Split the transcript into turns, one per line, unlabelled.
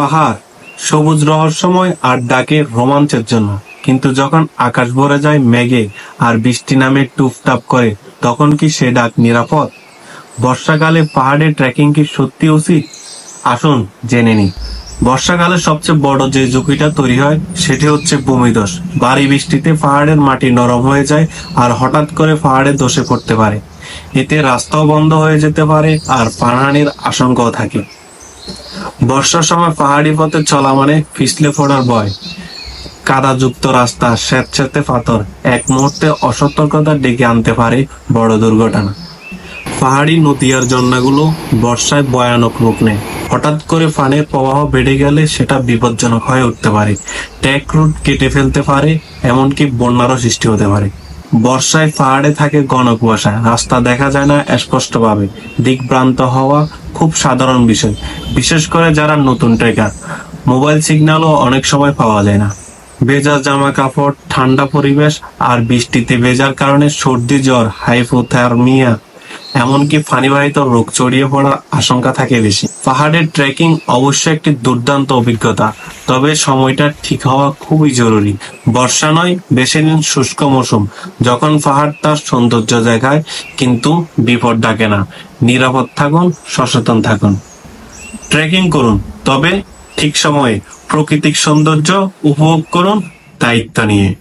পাহাড়, সবুজ রহস্যময় আর ডাকে রোমাঞ্চের জন্য। কিন্তু যখন আকাশ ভরে যায় মেঘে আর বৃষ্টি নামে টুপটাপ করে, তখন কি সে ডাক নিরাপদ? বর্ষাকালে পাহাড়ে ট্রেকিং কি সত্যি উচিত? আসুন জেনে নিই। বর্ষাকালে সবচেয়ে বড় যে ঝুঁকিটা তৈরি হয়, সেটি হচ্ছে ভূমিধস। ভারী বৃষ্টিতে পাহাড়ের মাটি নরম হয়ে যায় আর হঠাৎ করে পাহাড়ে ধসে পড়তে পারে। এতে রাস্তাও বন্ধ হয়ে যেতে পারে আর প্রাণহানির আশঙ্কাও থাকে। বর্ষার সময় পাহাড়ি পথে চলা মানে পিছলে পড়ার ভয় কাদাযুক্ত রাস্তা স্যাঁতস্যাঁতে পাথর, এক মুহূর্তে অসতর্কতা ডেকে আনতে পারে বড় দুর্ঘটনা। পাহাড়ি নদী আর ঝর্ণাগুলো বর্ষায় ভয়ানক রূপ নেয়। হঠাৎ করে পানির প্রবাহ বেড়ে গেলে সেটা বিপজ্জনক হয়ে উঠতে পারে। ট্যাক রুট কেটে ফেলতে পারে, এমনকি বন্যারও সৃষ্টি হতে পারে। বর্ষায় পাহাড়ে থাকে ঘন কুয়াশা। রাস্তা দেখা যায় না স্পষ্টভাবে। দিকভ্রান্ত হওয়া খুব সাধারণ বিষয়। বিশেষ করে যারা নতুন ট্রেকার। মোবাইল সিগন্যালও অনেক সময় পাওয়া যায় না। ভেজা জামা কাপড় ঠান্ডা পরিবেশ আর বৃষ্টিতে ভেজার কারণে সর্দি, জ্বর, হাইপোথার্মিয়া এমনকি পানিবাহিত রোগ ছড়িয়ে পড়ার আশঙ্কা থাকে বেশি। পাহাড়ের ট্রেকিং অবশ্যই একটি দুর্দান্ত অভিজ্ঞতা, তবে সময়টা ঠিক হওয়া খুবই জরুরি। বর্ষা নয়, বেশি দিন শুষ্ক মৌসুম, যখন পাহাড় তার সৌন্দর্য দেখায়, কিন্তু বিপদ ডাকে না। নিরাপদ থাকুন, সচেতন থাকুন। ট্রেকিং করুন, তবে ঠিক সময়ে প্রাকৃতিক সৌন্দর্য উপভোগ করুন, দায়িত্ব নিয়ে।